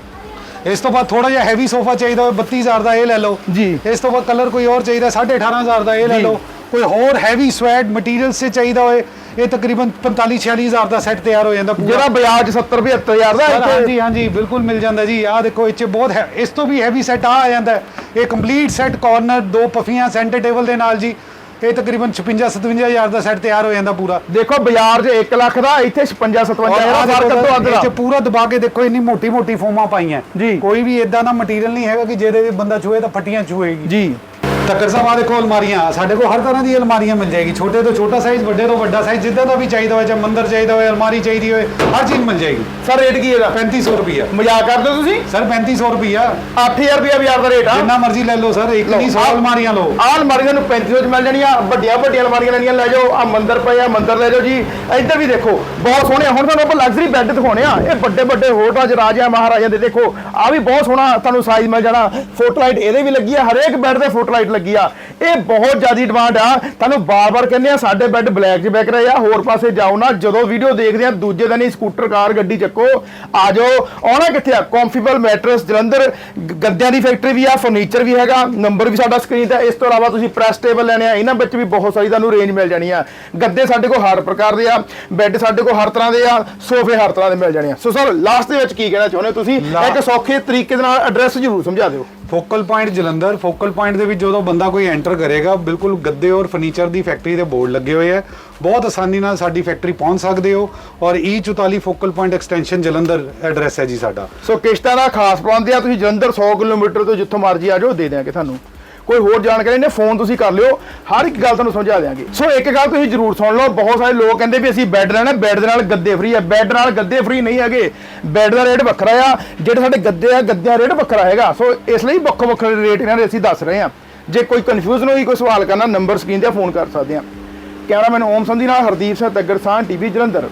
ਇਸ ਤੋਂ ਬਾਅਦ ਥੋੜਾ ਜਿਹਾ ਹੈਵੀ ਸੋਫਾ ਚਾਹੀਦਾ ਹੋਵੇ 32000 ਦਾ ਇਹ ਲੈ ਲਓ। ਜੀ। ਇਸ ਤੋਂ ਬਾਅਦ ਕਲਰ ਕੋਈ ਹੋਰ ਚਾਹੀਦਾ 18500 ਦਾ ਇਹ ਲੈ। ਲਓ। ਕੋਈ ਹੋਰ ਹੈਵੀ ਸਵੈਟ ਮਟੀਰੀਅਲ ਸੇ ਚਾਹੀਦਾ ਹੋਏ ਇਹ ਤਕਰੀਬਨ 45 46000 ਦਾ ਸੈੱਟ ਤਿਆਰ ਹੋ ਜਾਂਦਾ ਪੂਰਾ। ਜਿਹੜਾ ਬਾਜ਼ਾਰ 'ਚ 70 75000 ਦਾ ਇੱਥੇ ਹਾਂਜੀ ਹਾਂਜੀ ਬਿਲਕੁਲ ਮਿਲ ਜਾਂਦਾ ਜੀ। ਆਹ ਦੇਖੋ 'ਚ ਬਹੁਤ ਹੈ ਇਸ ਤੋਂ ਵੀ ਹੈਵੀ ਸੈੱਟ ਆ ਆ ਜਾਂਦਾ। ਹੈ। ਇਹ ਕੰਪਲੀਟ ਸੈੱਟ ਕਾਰਨਰ ਦੋ ਪਫੀਆਂ ਸੈਂਟਰ ਟੇਬਲ ਦੇ ਨਾਲ ਜੀ। ਇਹ ਤਕਰੀਬਨ 56 57000 ਦਾ ਸੈੱਟ ਤਿਆਰ ਹੋ ਜਾਂਦਾ ਪੂਰਾ। ਦੇਖੋ ਬਾਜ਼ਾਰ 'ਚ 1 ਲੱਖ ਦਾ ਇੱਥੇ 56 ਔਰ 57000 ਆਹ ਦਾ ਫ਼ਰਕ ਦੇਖੋ ਤੋਂ ਅੱਧ ਇਹ 'ਚ ਦਾ। ਪੂਰਾ ਦਬਾ ਕੇ ਦੇਖੋ ਇੰਨੀ ਮੋਟੀ ਮੋਟੀ ਫੋਮਾਂ ਪਾਈਆਂ। ਜੀ। ਕੋਈ ਵੀ ਇਦਾਂ ਦਾ ਮਟੀਰੀਅਲ ਨਹੀਂ ਹੈਗਾ ਕਿ ਜਿਹਦੇ ਵੀ ਬੰਦਾ ਛੂਏ ਤਾਂ ਫੱਟੀਆਂ ਛੂਏਗੀ ਜੀ। ਟੱਕਰ ਸਾਹਿਬ ਆ ਦੇਖੋ ਅਲਮਾਰੀਆਂ ਸਾਡੇ ਕੋਲ ਹਰ ਤਰ੍ਹਾਂ ਦੀ ਅਲਮਾਰੀਆਂ ਮਿਲ ਜਾਏਗੀ। ਛੋਟੇ ਤੋਂ ਛੋਟਾ ਸਾਈਜ਼ ਵੱਡੇ ਤੋਂ ਵੱਡਾ ਸਾਈਜ਼ ਜਿੱਦਾਂ ਦਾ ਵੀ ਚਾਹੀਦਾ ਹੋਵੇ ਚਾਹੇ ਮੰਦਰ ਚਾਹੀਦਾ ਹੋਵੇ ਅਲਮਾਰੀ ਚਾਹੀਦੀ ਹੋਵੇ ਹਰ ਚੀਜ਼ ਮਿਲ ਜਾਏਗੀ। ਸਰ ਰੇਟ ਕੀ ਇਹਦਾ? 3500 ਰੁਪਿਆ ਮਜ਼ਾਕ ਕਰਦੇ ਹੋ ਤੁਸੀਂ? ਸਰ 3500 ਰੁਪਿਆ 8000 ਰੁਪਏ ਬਾਜ਼ਾਰ ਦਾ ਰੇਟ ਆ। ਜਿੰਨਾ ਮਰਜ਼ੀ ਲੈ ਲਓ ਸਰ ਇੱਕ ਨਹੀਂ 100 ਆਹ- ਅਲਮਾਰੀਆਂ ਲਓ। ਆਹ ਅਲਮਾਰੀਆਂ ਨੂੰ 3500 ਚ ਮਿਲ ਜਾਣੀਆਂ ਵੱਡੀਆਂ ਵੱਡੀਆਂ ਅਲਮਾਰੀਆਂ ਲੈਣੀਆਂ ਲੈ ਜਾਓ ਆ ਮੰਦਰ ਪਏ ਆ ਮੰਦਰ ਲੈ ਜਾਓ ਜੀ। ਇੱਧਰ ਵੀ ਦੇਖੋ ਬਹੁਤ ਸੋਹਣੇ ਆ। ਹੁਣ ਤੁਹਾਨੂੰ ਆਪਾਂ ਲਗਜ਼ਰੀ ਬੈੱਡ ਦਿਖਾਉਣੇ ਆ। ਇਹ ਵੱਡੇ ਵੱਡੇ ਹੋਟਲਾਂ 'ਚ ਰਾਜਾ ਮਹਾਰਾਜਾ ਦੇ ਦੇਖੋ। ਆ ਵੀ ਬਹੁਤ ਸੋਹਣਾ ਤੁਹਾਨੂੰ ਸਾਈਜ਼ ਮਿਲ ਜਾਣਾ। ਫੁੱਟ ਲਾਈਟ ਇਹਦੇ ਵੀ ਲੱਗੀ ਆ ਹਰੇਕ ਬੈੱਡ ਤੇ ਫੁੱਟ ਲਾਈਟ ਲੱਗੀ ਆ। ਇਹ ਬਹੁਤ ਜ਼ਿਆਦੀ ਡਿਮਾਂਡ ਆ। ਤੁਹਾਨੂੰ ਬਾਰ-ਬਾਰ ਕਹਿੰਦੇ ਆ ਸਾਡੇ ਬੈੱਡ ਬਲੈਕ 'ਚ ਵਿਕ ਰਹੇ ਆ। ਹੋਰ ਪਾਸੇ ਜਾਓ ਨਾ ਜਦੋਂ ਵੀਡੀਓ ਦੇਖਦੇ ਆ ਦੂਜੇ ਦਿਨ ਹੀ ਸਕੂਟਰ ਕਾਰ ਗੱਡੀ ਚੱਕੋ ਆ ਜਾਓ। ਆਉਣਾ ਕਿੱਥੇ ਆ? ਕੰਫੀਬਲ ਮੈਟਰਸ ਜਲੰਧਰ ਗੱਦਿਆਂ ਦੀ ਫੈਕਟਰੀ ਵੀ ਆ ਫਰਨੀਚਰ ਵੀ ਹੈਗਾ ਨੰਬਰ ਵੀ ਸਾਡਾ ਸਕਰੀਨ ਤੇ ਇਸ ਤੋਂ ਇਲਾਵਾ ਤੁਸੀਂ ਪ੍ਰੈਸ ਟੇਬਲ ਲੈਣੇ ਆ ਇਹਨਾਂ ਵਿੱਚ ਵੀ ਬਹੁਤ ਸਾਰੀ ਤੁਹਾਨੂੰ ਰੇਂਜ ਮਿਲ ਜਾਣੀ ਆ। ਗੱਦੇ ਸਾਡੇ ਕੋਲ ਹਰ ਪ੍ਰਕਾਰ ਦੇ ਆ ਬੈੱਡ ਸਾਡੇ ਕੋਲ ਹਰ ਤਰ੍ਹਾਂ ਦੇ ਆ ਸੋਫੇ ਹਰ ਤਰ੍ਹਾਂ ਦੇ ਮਿਲ ਜਾਣੇ ਆ। ਸੋ ਸਰ ਲਾਸਟ ਦੇ ਵਿੱਚ ਕੀ ਕਹਿਣਾ ਚਾਹੁੰਦੇ ਤੁਸੀਂ? ਇੱਕ ਸੌਖੇ ਤਰੀਕੇ ਦੇ ਨਾਲ ਐਡਰੈਸ ਜ਼ਰੂਰ ਸਮਝਾ ਦਿਓ। Focal point Jalandhar, focal point ਦੇ ਵਿੱਚ ਜਦੋਂ ਬੰਦਾ ਕੋਈ ਐਂਟਰ ਕਰੇਗਾ, ਬਿਲਕੁਲ ਗੱਦੇ ਔਰ ਫਰਨੀਚਰ ਦੀ ਫੈਕਟਰੀ ਦੇ ਬੋਰਡ ਲੱਗੇ ਹੋਏ ਹੈ ਬਹੁਤ ਆਸਾਨੀ ਨਾਲ ਸਾਡੀ ਫੈਕਟਰੀ ਪਹੁੰਚ ਸਕਦੇ ਹੋ ਔਰ E44 focal point extension Jalandhar address ਹੈ ਜੀ ਸਾਡਾ। ਸੋ ਕਿਸ਼ਤਾਂ ਦਾ ਖਾਸ ਪ੍ਰਬੰਧ ਆ, ਤੁਸੀਂ ਜਲੰਧਰ 100 ਕਿਲੋਮੀਟਰ ਤੋਂ ਜਿੱਥੋਂ ਮਰਜ਼ੀ ਆ ਜਾਓ, ਦੇ ਦਿਆਂਗੇ ਤੁਹਾਨੂੰ। ਕੋਈ ਹੋਰ ਜਾਣਕਾਰੀ ਨੇ ਫੋਨ ਤੁਸੀਂ ਕਰ ਲਿਓ, ਹਰ ਇੱਕ ਗੱਲ ਤੁਹਾਨੂੰ ਸਮਝਾ ਦਿਆਂਗੇ। ਸੋ ਇੱਕ ਗੱਲ ਤੁਸੀਂ ਜਰੂਰ ਸੁਣ ਲਓ, ਬਹੁਤ ਸਾਰੇ ਲੋਕ ਕਹਿੰਦੇ ਵੀ ਅਸੀਂ ਬੈੱਡ ਲੈਣਾ, ਬੈੱਡ ਦੇ ਨਾਲ ਗੱਦੇ ਫ੍ਰੀ ਆ। ਬੈੱਡ ਨਾਲ ਗੱਦੇ ਫ੍ਰੀ ਨਹੀਂ ਹੈਗੇ। ਬੈੱਡ ਦਾ ਰੇਟ ਵੱਖਰਾ ਆ, ਜਿਹੜੇ ਸਾਡੇ ਗੱਦੇ ਆ, ਗੱਦਿਆਂ ਰੇਟ ਵੱਖਰਾ ਹੈਗਾ। ਸੋ ਇਸ ਲਈ ਵੱਖੋ ਵੱਖਰੇ ਰੇਟ ਇਹਨਾਂ ਦੇ ਅਸੀਂ ਦੱਸ ਰਹੇ ਹਾਂ ਜੇ ਕੋਈ ਕਨਫਿਊਜ਼ਨ ਹੋਈ, ਕੋਈ ਸਵਾਲ ਕਰਨਾ ਨੰਬਰ ਸਕਰੀਨ ਤੇ ਫੋਨ ਕਰ ਸਕਦੇ ਆ। ਕੈਮਰਾਮੈਨ ਓਮ ਸੰਧੀ ਨਾਲ ਹਰਦੀਪ ਸਿੰਘ ਤੱਗਰ ਸਾਹ ਟੀਵੀ, ਜਲੰਧਰ।